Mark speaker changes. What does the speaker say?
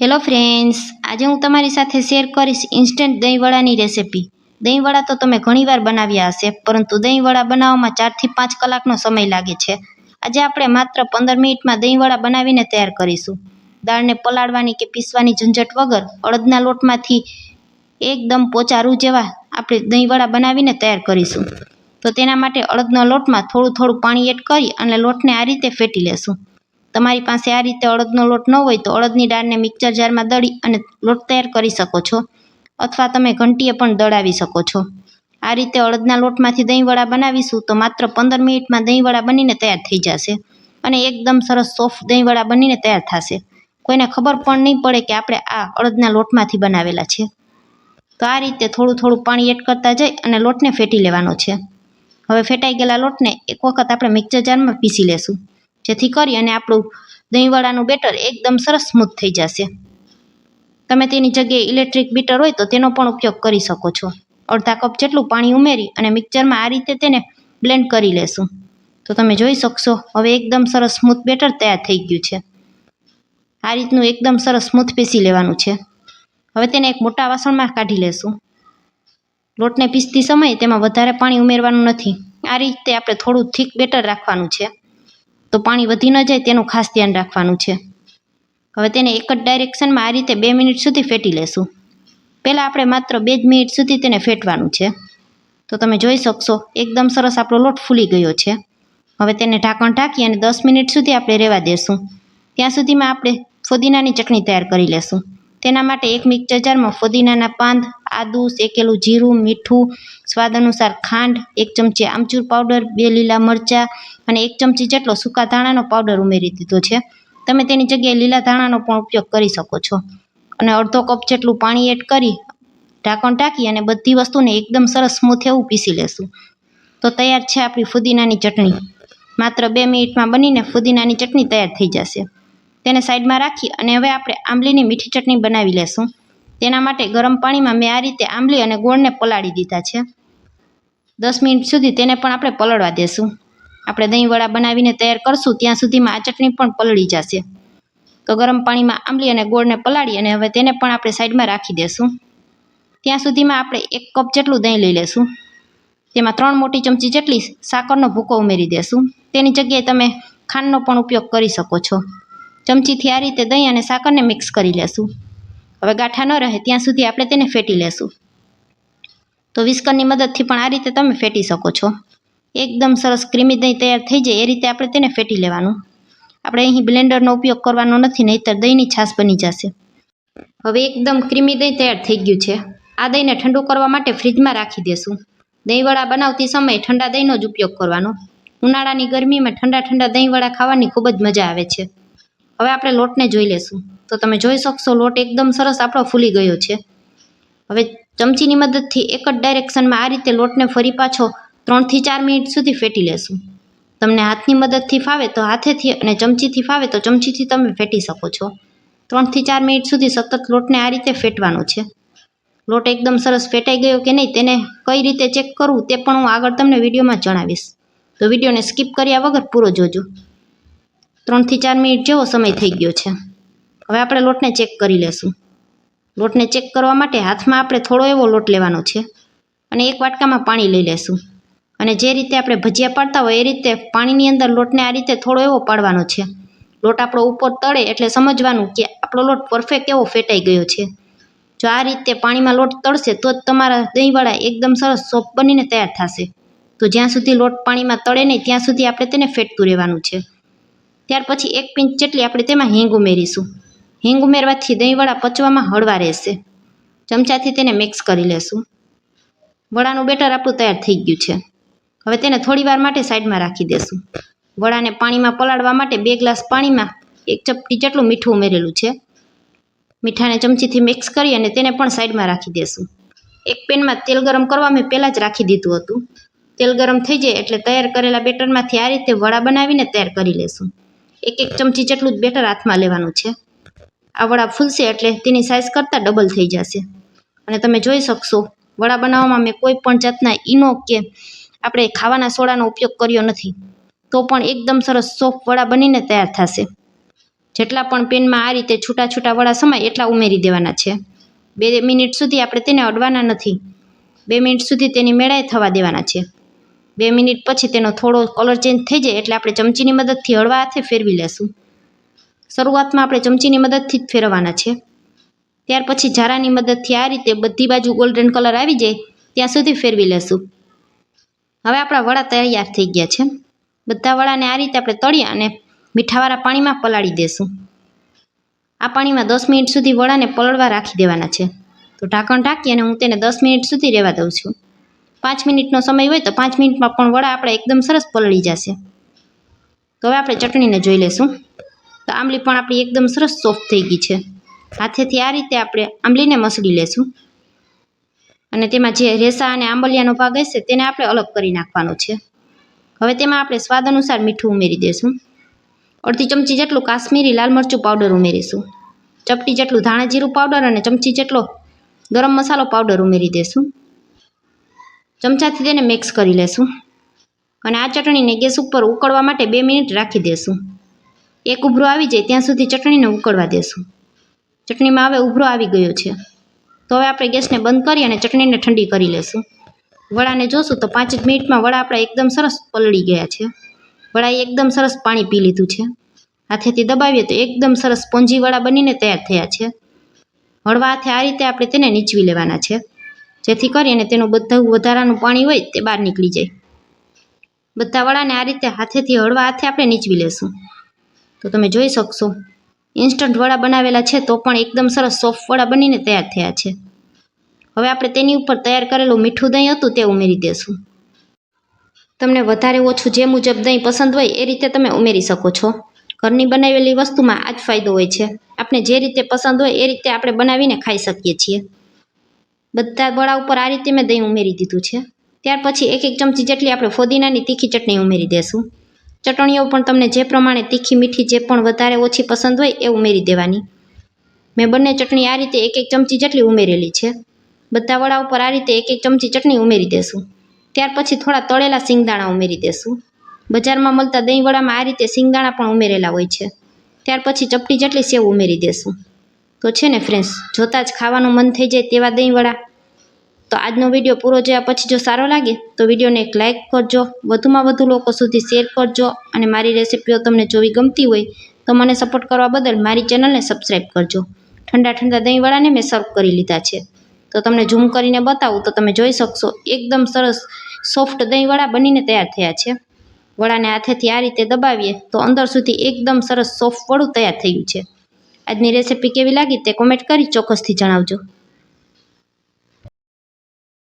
Speaker 1: Hello friends આજે હું તમારી સાથે શેર કરીશ ઇન્સ્ટન્ટ દહીંવડાની રેસિપી દહીંવડા તો તમે ઘણીવાર બનાવ્યા હશે, પરંતુ દહીંવડા બનાવવામાં ચારથી પાંચ કલાકનો સમય લાગે છે. આજે આપણે માત્ર પંદર મિનિટમાં દહીંવડા બનાવીને તૈયાર કરીશું. દાળને પલાળવાની કે પીસવાની ઝંઝટ વગર અડદના લોટમાંથી એકદમ પોચા રૂ જેવા આપણે દહીંવડા બનાવીને તૈયાર કરીશું. તો તેના માટે અડદના લોટમાં થોડું થોડું પાણી એડ કરી અને લોટને આ રીતે ફેટી લેશું. તમારી પાસે આ રીતે અડદનો લોટ ન હોય તો અડદની દાળને મિક્સર જારમાં દળી અને લોટ તૈયાર કરી શકો છો. અથવા તમે ઘંટીએ પણ દળાવી શકો છો. આ રીતે અડદના લોટમાંથી દહીંવડા બનાવીશું તો માત્ર પંદર મિનિટમાં દહીંવડા બનીને તૈયાર થઈ જશે અને એકદમ સરસ સોફ્ટ દહીંવડા બનીને તૈયાર થશે. કોઈને ખબર પણ નહીં પડે કે આપણે આ અડદના લોટમાંથી બનાવેલા છે. તો આ રીતે થોડું થોડું પાણી એડ કરતા જઈ અને લોટને ફેટી લેવાનો છે. હવે ફેટાઈ ગયેલા લોટને એક વખત આપણે મિક્સર જારમાં પીસી લેશું. જેથી કરી અને આપણું દહીંવડાનું બેટર એકદમ સરસ સ્મૂથ થઈ જશે. તમે તેની જગ્યાએ ઇલેક્ટ્રિક બીટર હોય તો તેનો પણ ઉપયોગ કરી શકો છો. અડધા કપ જેટલું પાણી ઉમેરી અને મિક્સરમાં આ રીતે તેને બ્લેન્ડ કરી લેશું. તો તમે જોઈ શકશો, હવે એકદમ સરસ સ્મૂથ બેટર તૈયાર થઈ ગયું છે. આ રીતનું એકદમ સરસ સ્મૂથ પીસી લેવાનું છે. હવે તેને એક મોટા વાસણમાં કાઢી લેશું. લોટને પીસતી સમયે તેમાં વધારે પાણી ઉમેરવાનું નથી. આ રીતે આપણે થોડું થીક બેટર રાખવાનું છે. તો પાણી વધી ન જાય તેનું ખાસ ધ્યાન રાખવાનું છે. હવે તેને એક જ ડાયરેક્શનમાં આ રીતે બે મિનિટ સુધી ફેટી લેશું. પહેલાં આપણે માત્ર બે જ મિનિટ સુધી તેને ફેટવાનું છે. તો તમે જોઈ શકશો, એકદમ સરસ આપણો લોટ ફૂલી ગયો છે. હવે તેને ઢાંકણ ઢાંકી અને દસ મિનિટ સુધી આપણે રહેવા દેશું. ત્યાં સુધીમાં આપણે ફુદીનાની ચટણી તૈયાર કરી લેશું. તેના માટે એક મિક્સર જારમાં ફુદીનાના પાન આદુ શેકેલું જીરું, મીઠું, સ્વાદ અનુસાર ખાંડ, એક ચમચી આમચૂર પાવડર, બે લીલા મરચાં અને એક ચમચી જેટલો સૂકા ધાણાનો પાવડર ઉમેરી દીધો છે. તમે તેની જગ્યાએ લીલા ધાણાનો પણ ઉપયોગ કરી શકો છો. અને અડધો કપ જેટલું પાણી એડ કરી ઢાંકણ ઢાંકી અને બધી વસ્તુને એકદમ સરસ સ્મૂથ એવું પીસી લેશું. તો તૈયાર છે આપણી ફુદીનાની ચટણી. માત્ર બે મિનિટમાં બનીને ફુદીનાની ચટણી તૈયાર થઈ જશે. તેને સાઈડમાં રાખી અને હવે આપણે આંબલીની મીઠી ચટણી બનાવી લેશું. તેના માટે ગરમ પાણીમાં મેં આ રીતે આંબલી અને ગોળને પલાળી દીધા છે. દસ મિનિટ સુધી તેને પણ આપણે પલળવા દેશું. આપણે દહીંવડા બનાવીને તૈયાર કરશું, ત્યાં સુધીમાં આ ચટણી પણ પલળી જશે. તો ગરમ પાણીમાં આંબલી અને ગોળને પલાળી અને હવે તેને પણ આપણે સાઈડમાં રાખી દેશું. ત્યાં સુધીમાં આપણે એક કપ જેટલું દહીં લઈ લેશું. તેમાં ત્રણ મોટી ચમચી જેટલી સાકરનો ભૂકો ઉમેરી દેશું. તેની જગ્યાએ તમે ખાંડનો પણ ઉપયોગ કરી શકો છો. ચમચીથી આ રીતે દહીં અને સાકરને મિક્સ કરી લેશું. હવે ગાંઠા ન રહે, ત્યાં સુધી આપણે તેને ફેટી લેશું. તો વિસ્કરની મદદથી પણ આ રીતે તમે ફેટી શકો છો. એકદમ સરસ ક્રીમી દહીં તૈયાર થઈ જાય, એ રીતે આપણે તેને ફેટી લેવાનું. આપણે અહીં બ્લેન્ડરનો ઉપયોગ કરવાનો નથી, નહીંતર દહીંની છાશ બની જશે. હવે એકદમ ક્રીમી દહીં તૈયાર થઈ ગયું છે. આ દહીંને ઠંડુ કરવા માટે ફ્રીજમાં રાખી દેશું. દહીંવડા બનાવતી સમયે ઠંડા દહીંનો જ ઉપયોગ કરવાનો. ઉનાળાની ગરમીમાં ઠંડા ઠંડા દહીંવડા ખાવાની ખૂબ જ મજા આવે છે. હવે આપણે લોટને જોઈ લેશું. તો તમે જોઈ શકશો, લોટ એકદમ સરસ આપણો ફૂલી ગયો છે. હવે ચમચીની મદદથી એક જ ડાયરેક્શનમાં આ રીતે લોટને ફરી પાછો ત્રણથી ચાર મિનિટ સુધી ફેટી લેશું. તમને હાથની મદદથી ફાવે તો હાથેથી અને ચમચીથી ફાવે તો ચમચીથી તમે ફેટી શકો છો. ત્રણથી ચાર મિનિટ સુધી સતત લોટને આ રીતે ફેટવાનો છે. લોટ એકદમ સરસ ફેટાઈ ગયો કે નહીં તેને કઈ રીતે ચેક કરવું તે પણ હું આગળ તમને વિડીયોમાં જણાવીશ. તો વિડીયોને સ્કીપ કર્યા વગર પૂરો જોજો. ત્રણથી ચાર મિનિટ જેવો સમય થઈ ગયો છે. હવે આપણે લોટને ચેક કરી લેશું. લોટને ચેક કરવા માટે હાથમાં આપણે થોડો એવો લોટ લેવાનો છે. અને એક વાટકામાં પાણી લઈ લેશું. અને જે રીતે આપણે ભજીયા પાડતા હોય એ રીતે પાણીની અંદર લોટને આ રીતે થોડો એવો પાડવાનો છે. લોટ આપણો ઉપર તળે એટલે સમજવાનું કે આપણો લોટ પરફેક્ટ એવો ફેટાઈ ગયો છે. જો આ રીતે પાણીમાં લોટ તળશે તો જ તમારા દહીંવાળા એકદમ સરસ સોપ બનીને તૈયાર થશે. તો જ્યાં સુધી લોટ પાણીમાં તળે નહીં, ત્યાં સુધી આપણે તેને ફેટતું રહેવાનું છે. ત્યાર પછી એક પિંચ જેટલી આપણે તેમાં હિંગ ઉમેરીશું. હિંગ ઉમેરવાથી દહીંવડા પચવામાં હળવા રહેશે. ચમચાથી તેને મિક્સ કરી લેશું. વડાનું બેટર આપણું તૈયાર થઈ ગયું છે. હવે તેને થોડીવાર માટે સાઈડમાં રાખી દેશું. વડાને પાણીમાં પલાળવા માટે બે ગ્લાસ પાણીમાં એક ચપટી જેટલું મીઠું ઉમેરેલું છે. મીઠાને ચમચીથી મિક્સ કરી અને તેને પણ સાઈડમાં રાખી દેશું. એક પેનમાં તેલ ગરમ કરવા મેં પહેલાં જ રાખી દીધું હતું. તેલ ગરમ થઈ જાય એટલે તૈયાર કરેલા બેટરમાંથી આ રીતે વડા બનાવીને તૈયાર કરી લેશું. એક એક ચમચી જેટલું જ બેટર હાથમાં લેવાનું છે. આ વડા ફૂલશે એટલે તેની સાઇઝ કરતાં ડબલ થઈ જશે. અને તમે જોઈ શકશો, વડા બનાવવામાં મેં કોઈ પણ જાતના ઈનો કે આપણે ખાવાના સોડાનો ઉપયોગ કર્યો નથી. તો પણ એકદમ સરસ સોફ્ટ વડા બનીને તૈયાર થશે. જેટલા પણ પેનમાં આ રીતે છૂટા છૂટા વડા સમાય એટલા ઉમેરી દેવાના છે. બે મિનિટ સુધી આપણે તેને અડવાના નથી. બે મિનિટ સુધી તેની મેળાએ થવા દેવાના છે. બે મિનિટ પછી તેનો થોડો કલર ચેન્જ થઈ જાય એટલે આપણે ચમચીની મદદથી હળવા હાથે ફેરવી લેશું. શરૂઆતમાં આપણે ચમચીની મદદથી જ ફેરવવાના છે. ત્યાર પછી ઝારાની મદદથી આ રીતે બધી બાજુ ગોલ્ડન કલર આવી જાય, ત્યાં સુધી ફેરવી લેશું. હવે આપણા વડા તૈયાર થઈ ગયા છે. બધા વડાને આ રીતે આપણે તળી અને મીઠાવાળા પાણીમાં પલાળી દેશું. આ પાણીમાં દસ મિનિટ સુધી વડાને પલળવા રાખી દેવાના છે. તો ઢાંકણ ઢાંકી અને હું તેને દસ મિનિટ સુધી રહેવા દઉં છું. પાંચ મિનિટનો સમય હોય તો પાંચ મિનિટમાં પણ વડા આપણે એકદમ સરસ પલળી જશે. તો હવે આપણે ચટણીને જોઈ લેશું. તો આંબલી પણ આપણી એકદમ સરસ સોફ્ટ થઈ ગઈ છે. હાથેથી આ રીતે આપણે આંબલીને મસળી લેશું. અને તેમાં જે રેસા અને આંબલિયાનો ભાગ હશે તેને આપણે અલગ કરી નાખવાનો છે. હવે તેમાં આપણે સ્વાદ અનુસાર મીઠું ઉમેરી દઈશું અડધી ચમચી જેટલું કાશ્મીરી લાલ મરચું પાવડર ઉમેરીશું. ચપટી જેટલું ધાણા જીરું પાવડર અને ચમચી જેટલો ગરમ મસાલો પાવડર ઉમેરી દઈશું ચમચાથી તેને મિક્સ કરી લેશું. અને આ ચટણીને ગેસ ઉપર ઉકળવા માટે બે મિનિટ રાખી દેશું. એક ઉભરો આવી જાય, ત્યાં સુધી ચટણીને ઉકળવા દેશું. ચટણીમાં હવે ઉભરો આવી ગયો છે. તો હવે આપણે ગેસને બંધ કરી અને ચટણીને ઠંડી કરી લેશું. વડાને જોશું તો પાંચ જ મિનિટમાં વડા આપણા એકદમ સરસ પલળી ગયા છે. વડાએ એકદમ સરસ પાણી પી લીધું છે. હાથેથી દબાવીએ તો એકદમ સરસ સ્પોન્જી વડા બનીને તૈયાર થયા છે. હળવા હાથે આ રીતે આપણે તેને નીચવી લેવાના છે. જેથી કરીને તેનું બધું વધારાનું પાણી હોય તે બહાર નીકળી જાય. બધા વડાને આ રીતે હાથેથી હળવા હાથે આપણે નીચવી લેશું. તો તમે જોઈ શકશો. ઇન્સ્ટન્ટ વડા બનાવેલા છે તો પણ એકદમ સરસ સોફ્ટ વડા બનીને તૈયાર થયા છે. હવે આપણે તેની ઉપર તૈયાર કરેલું મીઠું દહીં હતું તે ઉમેરી દેશું. તમને વધારે ઓછું જે મુજબ દહીં પસંદ હોય એ રીતે તમે ઉમેરી શકો છો. ઘરની બનાવેલી વસ્તુમાં આ જ ફાયદો હોય છે. આપણે જે રીતે પસંદ હોય એ રીતે આપણે બનાવીને ખાઈ શકીએ છીએ. બધા વડા ઉપર આ રીતે મેં દહીં ઉમેરી દીધું છે. ત્યાર પછી એક એક ચમચી જેટલી આપણે ફોદીનાની તીખી ચટણી ઉમેરી દેશું. ચટણીઓ પણ તમને જે પ્રમાણે તીખી મીઠી જે પણ વધારે ઓછી પસંદ હોય એ ઉમેરી દેવાની. મેં બંને ચટણી આ રીતે એક એક ચમચી જેટલી ઉમેરેલી છે. બધા વડા ઉપર આ રીતે એક એક ચમચી ચટણી ઉમેરી દેશું. ત્યાર પછી થોડા તળેલા સિંગદાણા ઉમેરી દેશું. બજારમાં મળતા દહીં વડામાં આ રીતે સિંગદાણા પણ ઉમેરેલા હોય છે. ત્યાર પછી ચપટી જેટલી સેવ ઉમેરી દેશું. તો છે ને ફ્રેન્ડ્સ જોતાં જ ખાવાનું મન થઈ જાય તેવા દહીં વડા તો આજનો વીડિયો પૂરો જોયા પછી જો સારો લાગે, તો વિડીયોને એક લાઇક કરજો. વધુમાં વધુ લોકો સુધી શેર કરજો અને મારી રેસિપીઓ તમને જોવી ગમતી હોય, તો મને સપોર્ટ કરવા બદલ મારી ચેનલને સબસ્ક્રાઈબ કરજો. ઠંડા ઠંડા દહીંવાળાને મેં સર્વ કરી લીધા છે. તો તમને ઝૂમ કરીને બતાવું તો તમે જોઈ શકશો, એકદમ સરસ સોફ્ટ દહીંવડા બનીને તૈયાર થયા છે. વડાને હાથેથી આ રીતે દબાવીએ તો અંદર સુધી એકદમ સરસ સોફ્ટ વડું તૈયાર થયું છે. આજની રેસિપી કેવી લાગી તે કોમેન્ટ કરી ચોક્કસથી જણાવજો.